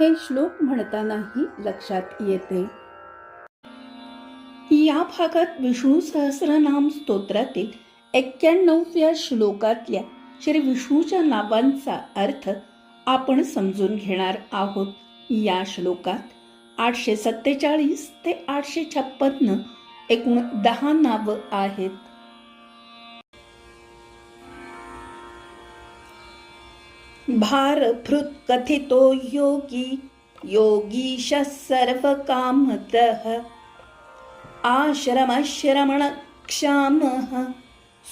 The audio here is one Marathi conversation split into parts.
हे श्लोक म्हणतानाही लक्षात येते. या भागात विष्णू सहस्रनाम स्तोत्रातील एक्क्याण्णवव्या श्लोकातल्या श्री विष्णूच्या नावांचा अर्थ आपण समजून घेणार आहोत. या श्लोकात आठशे सत्तेचाळीस ते आठशे छप्पन्न एकूण दहा नावं आहेत. भारभृत् कथितो योगी योगीश सर्वकामतः। आश्रमश्रमणक्षामः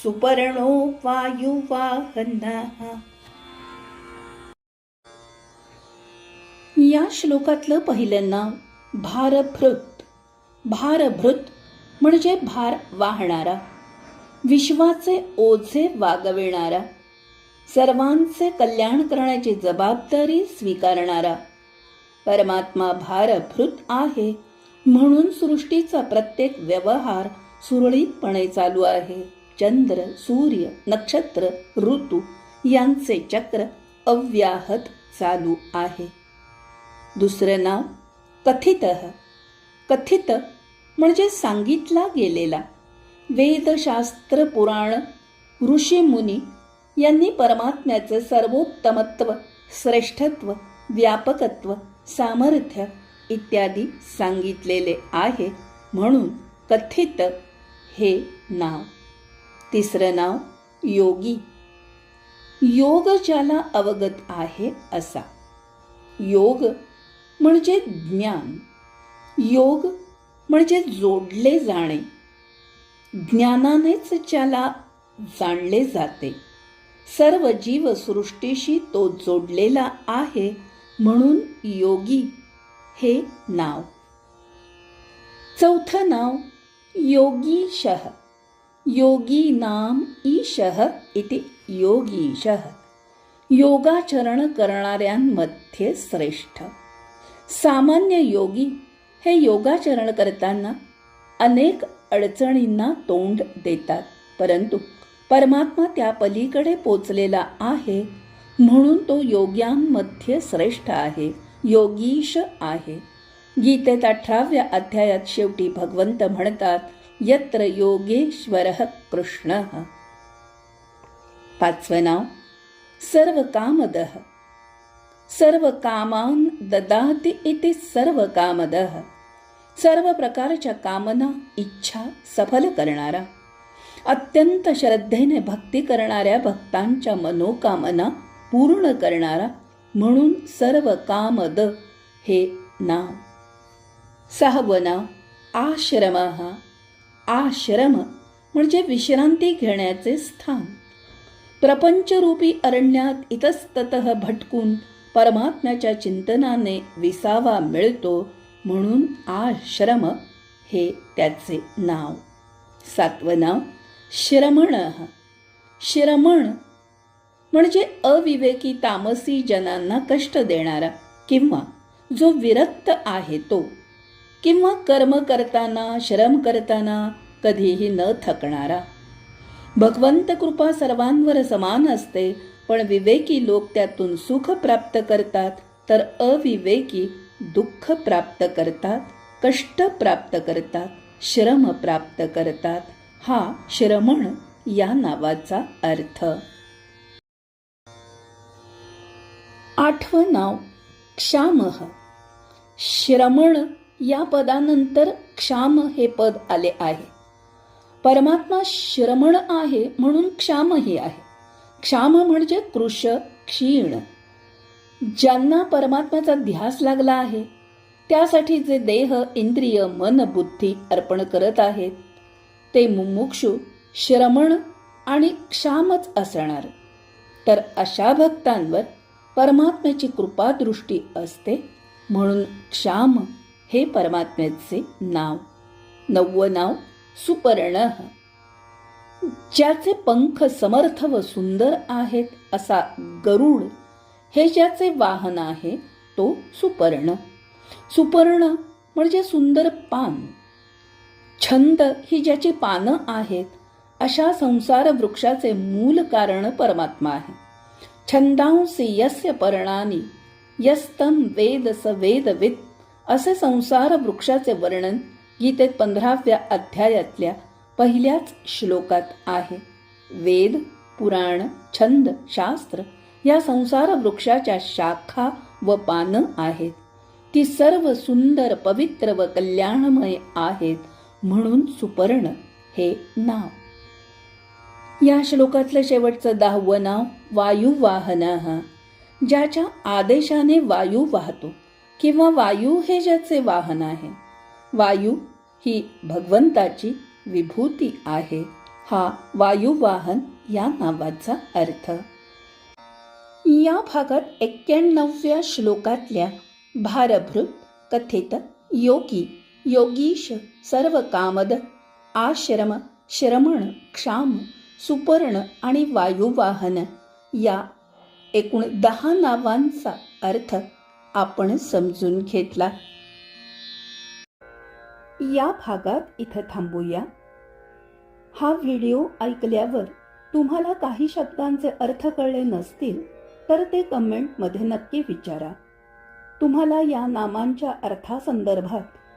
सुपर्णो वायुवाहनः। या श्लोकातलं पहिलं नाव भारभृत। भारभृत म्हणजे भार वाहणारा विश्वाचे ओझे वागविणारा। सर्वांचे कल्याण करण्याची जबाबदारी स्वीकारणारा. परमात्मा भारभृत आहे म्हणून सृष्टीचा प्रत्येक व्यवहार सुरळीतपणे चालू आहे. चंद्र सूर्य नक्षत्र ऋतू यांचे चक्र अव्याहत चालू आहे. दुसरं नाव कथित. कथित म्हणजे सांगितला गेलेला. वेदशास्त्र पुराण ऋषीमुनी यांनी परमात्म्याचं सर्वोत्तमत्व श्रेष्ठत्व व्यापकत्व सामर्थ्य इत्यादी सांगितलेले आहे म्हणून कथित हे नाव. तिसरं नाव योगी. योग ज्याला अवगत आहे असा. योग म्हणजे ज्ञान. योग म्हणजे जोडले जाणे. ज्ञानानेच ज्याला जाणले जाते. सर्व जीवसृष्टीशी तो जोडलेला आहे म्हणून योगी हे नाव. चौथं नाव योगीशः. योगी नाम ईशः इति योगीशः. योगाचरण करणाऱ्यांमध्ये श्रेष्ठ. सामान्य योगी हे योगाचरण करताना अनेक अडचणींना तोंड देतात परंतु परमात्मा त्या पलीकडे पोचलेला आहे म्हणून तो योग्यांमध्ये श्रेष्ठ आहे योगीश आहे. गीतेत अठराव्या अध्यायात शेवटी भगवंत म्हणतात यत्र योगेश्वर कृष्ण. पाचवं नाव सर्व कामदः सर्व कामान ददाती इति सर्व कामदः सर्व प्रकारच्या कामना इच्छा सफल करणारा. अत्यंत श्रद्धेने भक्ती करणाऱ्या भक्तांच्या मनोकामना पूर्ण करणारा म्हणून सर्व कामद हे नाव. सहावं नाव आश्रम. आश्रम म्हणजे विश्रांती घेण्याचे स्थान. प्रपंचरूपी अरण्यात इतस्तत भटकून परमात्म्याच्या चिंतनाने विसावा मिळतो म्हणून आश्रम हे त्याचे नाव. सातवं नाव श्रमण. श्रमण म्हणजे अविवेकी तामसी जनांना कष्ट देणारा किंवा जो विरक्त आहे तो किंवा कर्म करताना श्रम करताना कधीही न थकणारा. भगवंत कृपा सर्वांवर समान असते पण विवेकी लोक त्यातून सुख प्राप्त करतात तर अविवेकी दुःख प्राप्त करतात कष्ट प्राप्त करतात श्रम प्राप्त करतात. हा श्रमण या नावाचा अर्थ. आठवं नाव क्षामह श्रमण या पदानंतर क्षाम हे पद आले आहे. परमात्मा श्रमण आहे म्हणून क्षामही आहे. क्षाम म्हणजे कृश क्षीण. ज्यांना परमात्म्याचा ध्यास लागला आहे त्यासाठी जे देह इंद्रिय मन बुद्धी अर्पण करत आहेत ते मुमुक्षु श्रमण आणि क्षामच असणार. तर अशा भक्तांवर परमात्म्याची कृपादृष्टी असते म्हणून क्षाम हे परमात्म्याचे नाव. नववं नाव सुपर्ण. ज्याचे पंख समर्थ व सुंदर आहेत असा गरुड हे ज्याचे वाहन आहे तो सुपर्ण. सुपर्ण म्हणजे सुंदर पान. छंद ही ज्याची पानं आहेत अशा संसार वृक्षाचे मूल कारण परमात्मा आहे. छंदांसी यस्य पर्णानी यस्तम वेद स वेदविद असे संसार वृक्षाचे वर्णन गीतेत पंधराव्या अध्यायातल्या पहिल्याच श्लोकात आहे. वेद पुराण छंद शास्त्र या संसार वृक्षाच्या शाखा व पानं आहेत. ती सर्व सुंदर पवित्र व कल्याणमय आहेत. म्हणून सुपर्ण हे नाव. या श्लोकातलं शेवटचं दहावं नाव वायू वायुवाहन ज्याच्या आदेशाने वायू वाहतो किंवा वायू हे ज्याचे वाहन आहे. वायू ही भगवंताची विभूती आहे. हा वायुवाहन या नावाचा अर्थ. या भागात एक्क्याण्णव्या श्लोकातल्या भारभृत कथित योगी योगीश सर्व कामद आश्रम श्रमण क्षाम सुपर्ण आणि वायुवाहन या एकूण दहा नावांचा अर्थ आपण समजून घेतला. या भागात इथं थांबूया. हा व्हिडिओ ऐकल्यावर तुम्हाला काही शब्दांचे अर्थ कळले नसतील तर ते कमेंटमध्ये नक्की विचारा. तुम्हाला या नामांच्या अर्थासंदर्भात